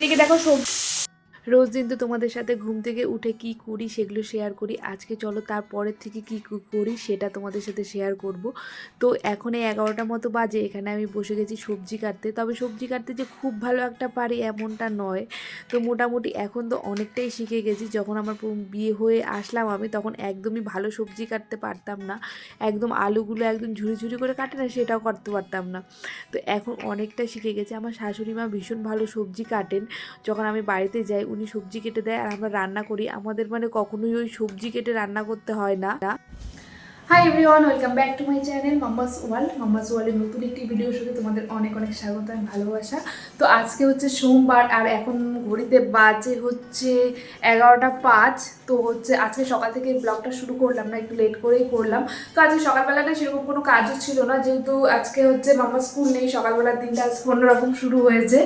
এদিকে দেখো সবজি রোজ দিন তো তোমাদের সাথে ঘুম থেকে উঠে কি করি সেগুলো শেয়ার করি। আজকে চলো তারপরের থেকে কি করি সেটা তোমাদের সাথে শেয়ার করব। তো এখন এই এগারোটা মতো বাজে, এখানে আমি বসে গেছি সবজি কাটতে। তবে সবজি কাটতে যে খুব ভালো একটা পারি এমনটা নয়। তো মোটামুটি এখন তো অনেকটাই শিখে গেছি। যখন আমার বিয়ে হয়ে আসলাম আমি তখন একদমই ভালো সবজি কাটতে পারতাম না। একদম আলুগুলো একদম ঝুড়ি ঝুড়ি করে কাটে না সেটাও করতে পারতাম না। তো এখন অনেকটা শিখে গেছি। আমার শাশুড়ি মা ভীষণ ভালো সবজি কাটেন। যখন আমি বাড়িতে যাই উনি সবজি কেটে দেয় আর আমরা রান্না করি। আমাদের মানে কখনোই ওই সবজি কেটে রান্না করতে হয় না। Hi everyone welcome back to my channel mamma's wall mamma's ওয়ালের নতুন একটি ভিডিওর সাথে তোমাদের অনেক অনেক স্বাগত আর ভালোবাসা। তো আজকে হচ্ছে সোমবার আর এখন ঘড়িতে বাজে হচ্ছে এগারোটা পাঁচ। তো হচ্ছে আজকে সকাল থেকে ব্লগটা শুরু করলাম না, একটু লেট করেই করলাম। তো আজকে সকালবেলাটা সেরকম কোনো কাজও ছিল না, যেহেতু আজকে হচ্ছে মামা স্কুল নেই, সকালবেলার দিনটা আজকে অন্যরকম শুরু হয়েছে।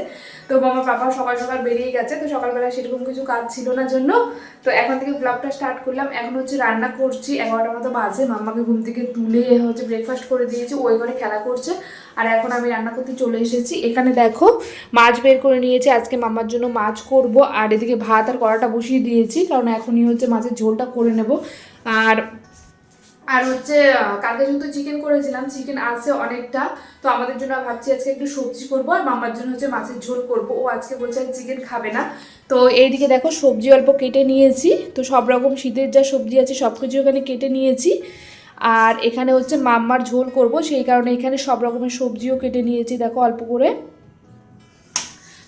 তো মামা পাপা সকাল সকাল বেরিয়ে গেছে, তো সকালবেলা সেরকম কিছু কাজ ছিল না জন্য। তো এখন থেকে ব্লগটা স্টার্ট করলাম। এখন হচ্ছে রান্না করছি এগারোটার মতো বাজে মাম্মাকে ঘুম থেকে তুলে হচ্ছে ব্রেকফাস্ট করে দিয়েছি ওই ঘরে খেলা করছে। আর এখন আমি রান্না করতে চলে এসেছি। এখানে দেখো, মাছ বের করে নিয়েছি। আজকে মামার জন্য মাছ করব। আর এদিকে ভাত আর কড়াটা বসিয়ে দিয়েছি, কারণ এখনই হচ্ছে মাছের ঝোলটা করে নেব। আর আর হচ্ছে কালকে যেহেতু চিকেন করেছিলাম চিকেন আছে অনেকটা। তো আমাদের জন্য ভাবছি আজকে একটু সবজি করব। আর মামার জন্য হচ্ছে মাছের ঝোল করব। ও আজকে বলছে চিকেন খাবে না। তো এইদিকে দেখো, সবজি অল্প কেটে নিয়েছি। তো সব রকম শীতের যা সবজি আছে সব কিছু ওখানে কেটে নিয়েছি। আর এখানে হচ্ছে মাম্মার ঝোল করব, সেই কারণে এখানে সব রকমের সবজিও কেটে নিয়েছি, দেখো অল্প করে।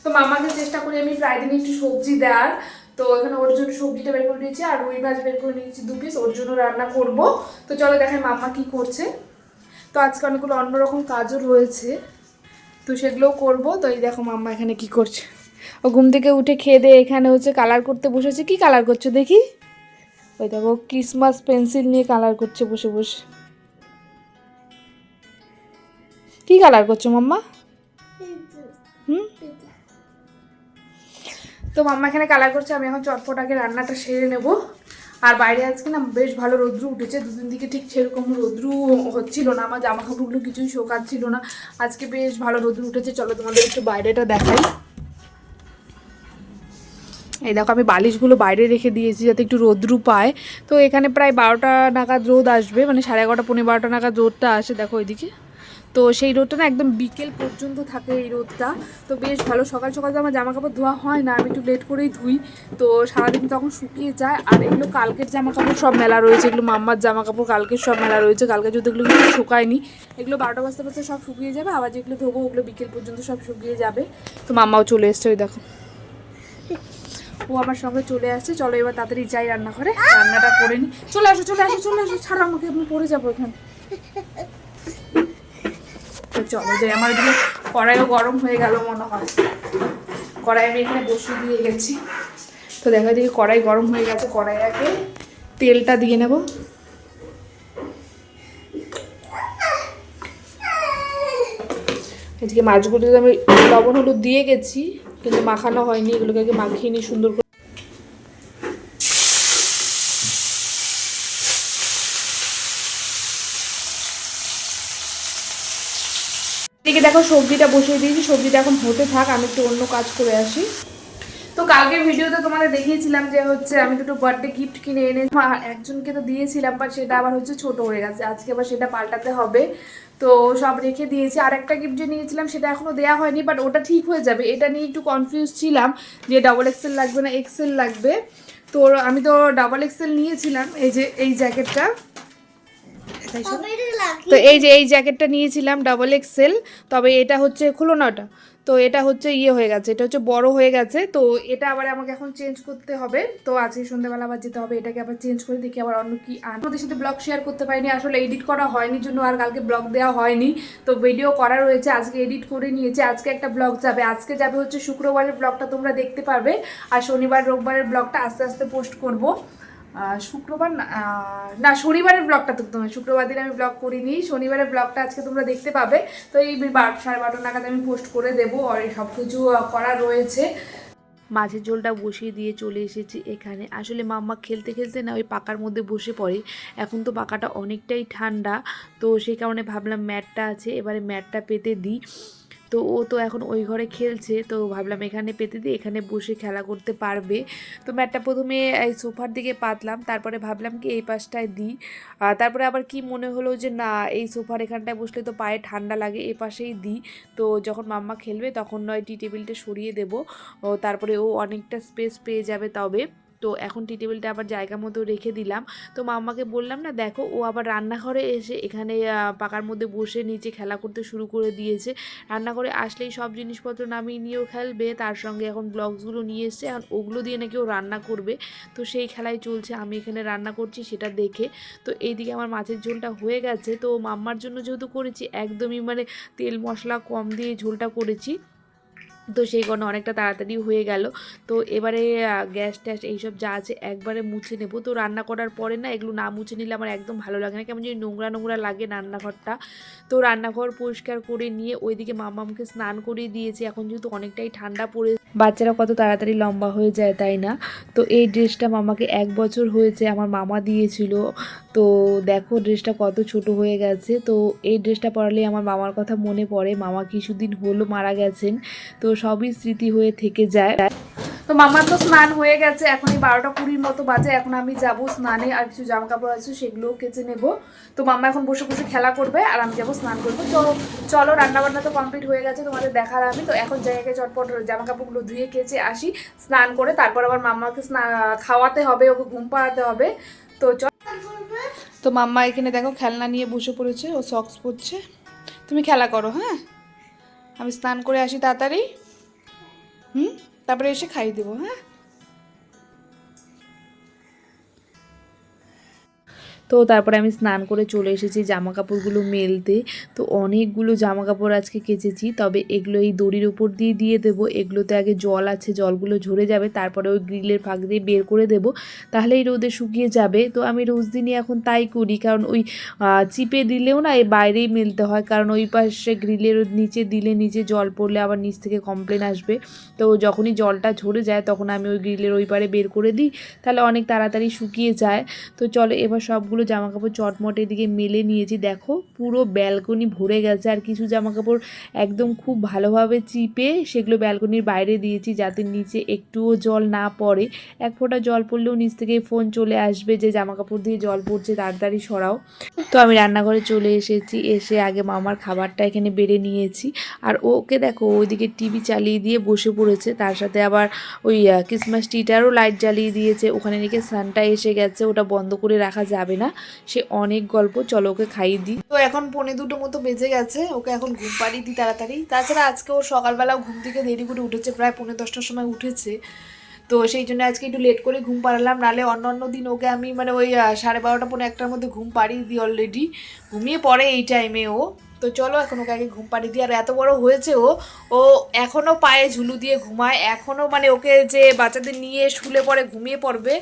তো মামাকে চেষ্টা করি আমি প্রায় দিন একটু সবজি দেওয়ার। তো এখানে ওর জন্য সবজিটা বের করে নিয়েছি, আর রুই মাছ বের করে নিয়েছি দু পিস ওর জন্য রান্না করব। তো চলো দেখাই মাম্মা কি করছে। তো আজকে অনেকগুলো অন্যরকম কাজও রয়েছে, তো সেগুলোও করব। তো এই দেখো মাম্মা এখানে কি করছে। ও ঘুম থেকে উঠে খেয়ে দিয়ে এখানে হচ্ছে কালার করতে বসেছে। কি কালার করছ দেখি? ওই দেখো ক্রিসমাস পেন্সিল নিয়ে কালার করছে বসে বসে। কি কালার করছ মাম্মা? হুম? তো মাম্মা এখানে কালার করছে, আমি এখন চটপট আগে রান্নাটা সেরে নেব। আর বাইরে আজকে না বেশ ভালো রোদ্রু উঠেছে, দুদিন দিকে ঠিক সেরকম রোদ্রু হচ্ছিল না, আমার জামা কাপড়গুলো কিছুই শোকাচ্ছিল না। আজকে বেশ ভালো রোদ্রু উঠেছে, চলো তোমাদের একটু বাইরেটা দেখাই। এই দেখো আমি বালিশগুলো বাইরে রেখে দিয়েছি যাতে একটু রোদ্রু পায়। তো এখানে প্রায় বারোটা নাগাদ রোদ আসবে মানে সাড়ে এগারোটা পনেরো বারোটা নাগাদ রোদটা আসে দেখো ওইদিকে। তো সেই রোদটা না একদম বিকেল পর্যন্ত থাকে এই রোদটা। তো বেশ ভালো, সকাল সকাল তো আমার জামা কাপড় ধোয়া হয় না, আমি একটু লেট করেই ধুই। তো সারাদিন তখন শুকিয়ে যায়। আর এগুলো কালকের জামা কাপড় সব মেলা রয়েছে, এগুলো মাম্মার জামা কাপড় কালকের সব মেলা রয়েছে। কালকে যদি এগুলো কিছু শুকায়নি, এগুলো বারোটা বাজতে বাজতে সব শুকিয়ে যাবে, আবার যেগুলো ধোবো ওগুলো বিকেল পর্যন্ত সব শুকিয়ে যাবে। তো মাম্মাও চলে এসছে ওই দেখো। ও আমার সঙ্গে চলে আসছে। চলো এবার তাড়াতাড়ি যাই রান্না করে রান্নাটা করে নি। চলে আসো চলে আসো চলে আসো। ছাড়ো আমাকে, আমি পড়ে যাব এখানে। তো চলো যাই, আমার এদিকে কড়াইও গরম হয়ে গেল মনে হয়। কড়াই আমি এখানে বসিয়ে দিয়ে গেছি। তো দেখা দিকে কড়াই গরম হয়ে গেছে কড়াই আগে তেলটা দিয়ে নেব। আজকে মাছগুলো আমি লবণ, হলুদ দিয়ে গেছি। কিন্তু মাখানো হয়নি, এগুলোকে আগে মাখিয়ে নিই সুন্দর করে দেখো সবজিটা বসিয়ে দিয়েছি, সবজিটা এখন হতে থাক, আমি একটু অন্য কাজ করে আসি। তো কালকের ভিডিওতে তোমাদের দেখিয়েছিলাম যে হচ্ছে আমি দুটো বার্থডে গিফট কিনে এনে একজনকে তো দিয়েছিলাম বাট সেটা আবার হচ্ছে ছোট হয়ে গেছে। আজকে আবার সেটা পাল্টাতে হবে। তো সব রেখে দিয়েছি। আর একটা গিফট যে নিয়েছিলাম, সেটা এখনও দেওয়া হয়নি বাট ওটা ঠিক হয়ে যাবে। এটা নিয়ে একটু কনফিউজ ছিলাম যে ডাবল এক্সেল লাগবে না এক্সেল লাগবে। তো আমি তো ডাবল এক্সেল নিয়েছিলাম, এই যে, এই জ্যাকেটটা তো এই যে এই জ্যাকেটটা নিয়েছিলাম ডাবল এক্সেল তবে এটা হচ্ছে খুলো না ওটা। তো এটা হচ্ছে ইয়ে হয়ে গেছে এটা হচ্ছে বড় হয়ে গেছে। তো এটা আবার আমাকে এখন চেঞ্জ করতে হবে। তো আজকে সন্ধ্যাবেলা আবার যেতে হবে এটাকে আবার চেঞ্জ করে দেখি আবার অন্য কি আন ওদের সাথে ব্লগ শেয়ার করতে পারিনি আসলে এডিট করা হয়নি জন্য আর কালকে ব্লগ দেওয়া হয়নি। তো ভিডিও করা রয়েছে আজকে এডিট করে নিয়েছে আজকে একটা ব্লগ যাবে। আজকে যাবে হচ্ছে শুক্রবারের ব্লগটা তোমরা দেখতে পারবে আর শনিবার রোববারের ব্লগটা আস্তে আস্তে পোস্ট করব। শুক্রবার না শনিবারের ব্লগটা তো তোমার শুক্রবার দিন আমি ব্লগ করিনি, শনিবারের ব্লগটা আজকে তোমরা দেখতে পাবে। তো এই বার সাড়ে বারোটা নাগাদ আমি পোস্ট করে দেবো, আর এই সব কিছু করা রয়েছে। মাছের ঝোলটা বসিয়ে দিয়ে চলে এসেছি এখানে। আসলে মাম্মা খেলতে খেলতে না ওই পাকার মধ্যে বসে পড়ে। এখন তো পাকাটা অনেকটাই ঠান্ডা, তো সেই কারণে ভাবলাম ম্যাটটা আছে, এবারে ম্যাটটা পেতে দিই। তো ও তো এখন ওই ঘরে খেলছে, তো ভাবলাম এখানে পেতে দিই, এখানে বসে খেলা করতে পারবে। তো ম্যাটটা প্রথমে এই সোফার দিকে পাতলাম, তারপরে ভাবলাম কি এই পাশটায় দিই। তারপরে আবার কি মনে হলো যে না, এই সোফার এখানটায় বসলে তো পায়ে ঠান্ডা লাগে, এ পাশেই দিই। তো যখন মাম্মা খেলবে তখন নয়, টি টেবিলটা সরিয়ে দেবো। তারপরে ও অনেকটা স্পেস পেয়ে যাবে তবে। তো এখন টি টেবিলটা আবার জায়গা মতো রেখে দিলাম। তো মাম্মাকে বললাম না, দেখো, ও আবার রান্নাঘরে এসে এখানে পাকার মধ্যে বসে নিচে খেলা করতে শুরু করে দিয়েছে। রান্নাঘরে আসলেই সব জিনিসপত্র নামিয়ে নিয়েও খেলবে, তার সঙ্গে এখন ব্লগসগুলো নিয়ে এসছে, এখন ওগুলো দিয়ে নাকি ও রান্না করবে। তো সেই খেলাই চলছে, আমি এখানে রান্না করছি সেটা দেখে। তো এইদিকে আমার মাছের ঝোলটা হয়ে গেছে। তো মাম্মার জন্য যেহেতু করেছি, একদমই মানে তেল মশলা কম দিয়ে ঝোলটা করেছি। তো সেই কারণে অনেকটা তাড়াতাড়ি হয়ে গেল। তো এবারে গ্যাস ট্যাস এইসব যা আছে একবারে মুছে নেব। তো রান্না করার পরে না, এগুলো না মুছে নিলে আমার একদম ভালো লাগে না। কেমন যদি নোংরা নোংরা লাগে রান্নাঘরটা। তো রান্নাঘর পরিষ্কার করে নিয়ে ওইদিকে মামামকে স্নান করিয়ে দিয়েছি। এখন যেহেতু অনেকটাই ঠান্ডা পড়ে বাচ্চারা কত তাড়াতাড়ি লম্বা হয়ে যায়, তাই না? তো এই ড্রেসটা মামাকে এক বছর হয়েছে, আমার মামা দিয়েছিল। তো দেখো ড্রেসটা কত ছোট হয়ে গেছে। তো এই ড্রেসটা পরালে আমার মামার কথা মনে পড়ে। মামা কিছুদিন হলো মারা গেছেন। তো সবই স্মৃতি হয়ে থেকে যায়। তো মামার তো স্নান হয়ে গেছে এখন এই বারোটা কুড়ির মতো বাজে, এখন আমি যাব স্নানে, আর কিছু জামা কাপড় আছে সেগুলোও কেচে নেব। তো মামা এখন বসে বসে খেলা করবে, আর আমি যাব স্নান করব তো চলো, রান্নাবান্না তো কমপ্লিট হয়ে গেছে, তোমাদের দেখার আমি। তো এখন জায়গায় চটপট জামা কাপড়গুলো ধুয়ে কেচে আসি, স্নান করে তারপর আবার মাম্মাকে স্নান খাওয়াতে হবে, ওকে ঘুম পাড়াতে হবে। তো চল। তো মাম্মা এখানে দেখো খেলনা নিয়ে বসে পড়েছে, ও সক্স পরছে। তুমি খেলা করো হ্যাঁ? আমি স্নান করে আসি তাড়াতাড়ি। হুম? তারপরে এসে খাইয়ে দেবো হ্যাঁ? তো তারপরে আমি স্নান করে চলে এসেছি জামা কাপড়গুলো মেলতে। তো অনেকগুলো জামা কাপড় আজকে কেচেছি, তবে এগুলো এই দড়ির উপর দিয়ে দিয়ে দেবো। এগুলোতে আগে জল আছে, জলগুলো ঝরে যাবে, তারপরে ওই গ্রিলের ফাঁক দিয়ে বের করে দেবো। তাহলে এই রোদে শুকিয়ে যাবে। তো আমি রোজ দিনই এখন তাই করি, কারণ ওই চিপে দিলেও না এই বাইরেই মেলতে হয়, কারণ ওই পাশে গ্রিলের নিচে দিলে নিচে জল পড়লে আবার নিচ থেকে কমপ্লেন আসবে। তো যখনই জলটা ঝরে যায় তখন আমি ওই গ্রিলের ওই পারে বের করে দিই, তাহলে অনেক তাড়াতাড়ি শুকিয়ে যায়। তো চলো এবার সবগুলো জামা কাপড় চটমট এদিকে মেলে নিয়েছি। দেখো, পুরো ব্যালকনি ভরে গেছে। আর কিছু জামা কাপড় একদম খুব ভালোভাবে চিপে সেগুলো ব্যালকনির বাইরে দিয়েছি যাতে নিচে একটুও জল না পড়ে। এক ফোঁটা জল পড়লেও নিচ থেকে ফোন চলে আসবে যে জামা কাপড় দিয়ে জল পড়ছে, তাড়াতাড়ি সরাও। তো আমি রান্নাঘরে চলে এসেছি, এসে আগে মামার খাবারটা এখানে বেড়ে নিয়েছি। আর ওকে দেখো, ওইদিকে টিভি চালিয়ে দিয়ে বসে পড়েছে। তার সাথে আবার ওই ক্রিসমাস ট্রিটারও লাইট জ্বালিয়ে দিয়েছে। ওখানে নাকি সানটা এসে গেছে। ওটা বন্ধ করে রাখা যাবে না। সে অনেক গল্প, চলো ওকে খাইয়ে দিই। তো এখন পনে দুটো মতো বেজে গেছে, ওকে এখন ঘুম পাড়িয়ে দিই তাড়াতাড়ি। তাছাড়া আজকে ও সকালবেলা ঘুম থেকে দেরি করে উঠেছে, প্রায় পনে দশটার সময় উঠেছে। তো সেই জন্য আজকে একটু লেট করে ঘুম পাড়ালাম নালে অন্য অন্য দিন ওকে আমি মানে ওই সাড়ে বারোটা পনেরো একটার মধ্যে ঘুম পাড়িয়ে দিই অলরেডি ঘুমিয়ে পড়ে এই টাইমে ও। তো চলো এখন ওকে আগে ঘুম পাড়িয়ে দিই। আর এত বড় হয়েছে ও ও এখনও পায়ে ঝুলু দিয়ে ঘুমায়। এখনও মানে ওকে যে বাচ্চাদের নিয়ে শুলে পরে ঘুমিয়ে পড়বে,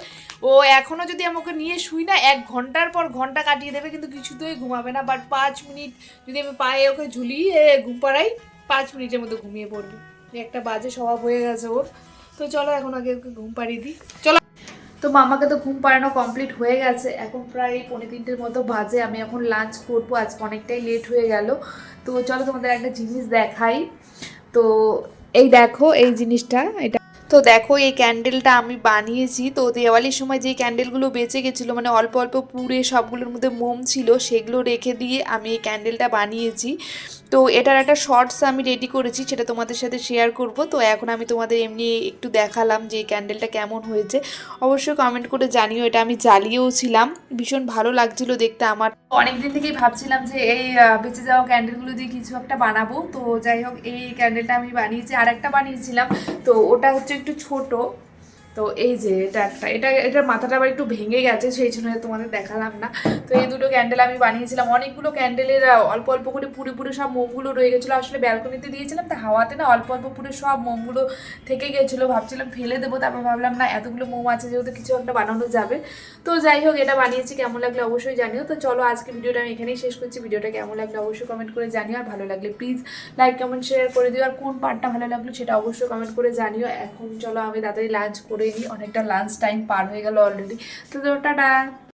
ও এখনও যদি আমি ওকে নিয়ে শুই না, এক ঘণ্টার পর ঘণ্টা কাটিয়ে দেবে, কিন্তু কিছুতেই ঘুমাবে না। বাট পাঁচ মিনিট যদি আমি পায়ে ওকে ঝুলিয়ে ঘুম পাড়াই, পাঁচ মিনিটের মধ্যে ঘুমিয়ে পড়বে। একটা বাজে স্বভাব হয়ে গেছে ওর। তো চলো এখন আগে ওকে ঘুম পাড়িয়ে দিই। চলো তো মামাকে তো ঘুম পাড়ানো কমপ্লিট হয়ে গেছে। এখন প্রায় পনেরো তিনটের মতো বাজে, আমি এখন লাঞ্চ করব, আজকে অনেকটাই লেট হয়ে গেল। তো চলো তোমাদের একটা জিনিস দেখাই। তো এই দেখো, এই জিনিসটা, এটা তো দেখো, এই ক্যান্ডেলটা আমি বানিয়েছি। তো দেওয়ালির সময় যে ক্যান্ডেলগুলো বেঁচে গেছিল মানে অল্প অল্প পুড়ে সবগুলোর মধ্যে মোম ছিল, সেগুলো রেখে দিয়ে আমি এই ক্যান্ডেলটা বানিয়েছি। তো এটার একটা শর্টস আমি রেডি করেছি, সেটা তোমাদের সাথে শেয়ার করব। তো এখন আমি তোমাদের এমনি একটু দেখালাম যে এই ক্যান্ডেলটা কেমন হয়েছে। অবশ্যই কমেন্ট করে জানিও, এটা আমি জ্বালিয়েও ছিলাম। ভীষণ ভালো লাগছিল দেখতে আমার। অনেকদিন থেকেই ভাবছিলাম যে এই বেঁচে যাওয়া ক্যান্ডেলগুলো দিয়ে কিছু একটা বানাবো। তো যাই হোক, এই ক্যান্ডেলটা আমি বানিয়েছি আর একটা বানিয়েছিলাম। তো ওটা হচ্ছে একটু ছোট তো এই যে এটা একটা, এটা এটার মাথাটা আবার একটু ভেঙে গেছে, সেই জন্য তোমাদের দেখালাম না। তো এই দুটো ক্যান্ডেল আমি বানিয়েছিলাম। অনেকগুলো ক্যান্ডেলের অল্প অল্প করে পুরে পুরে সব মোমগুলো রয়ে গেছিল। আসলে ব্যালকনিতে দিয়েছিলাম, তা হাওয়াতে না অল্প অল্প পুরে সব মোমগুলো থেকে গেছিল। ভাবছিলাম ফেলে দেবো, তারপর ভাবলাম না এতগুলো মোম আছে যেহেতু কিছু একটা বানানো যাবে। তো যাই হোক, এটা বানিয়েছি, কেমন লাগলে অবশ্যই জানিও। তো চলো আজকে ভিডিওটা আমি এখানেই শেষ করছি। ভিডিওটা কেমন লাগলে অবশ্যই কমেন্ট করে জানিও। আর ভালো লাগলে প্লিজ লাইক কমেন্ট শেয়ার করে দিও। আর কোন পার্টটা ভালো লাগল সেটা অবশ্যই কমেন্ট করে জানিও। এখন চলো আমি তাড়াতাড়ি লাঞ্চ করে নিই অনেকটা লাঞ্চ টাইম পার হয়ে গেল অলরেডি তো টাটা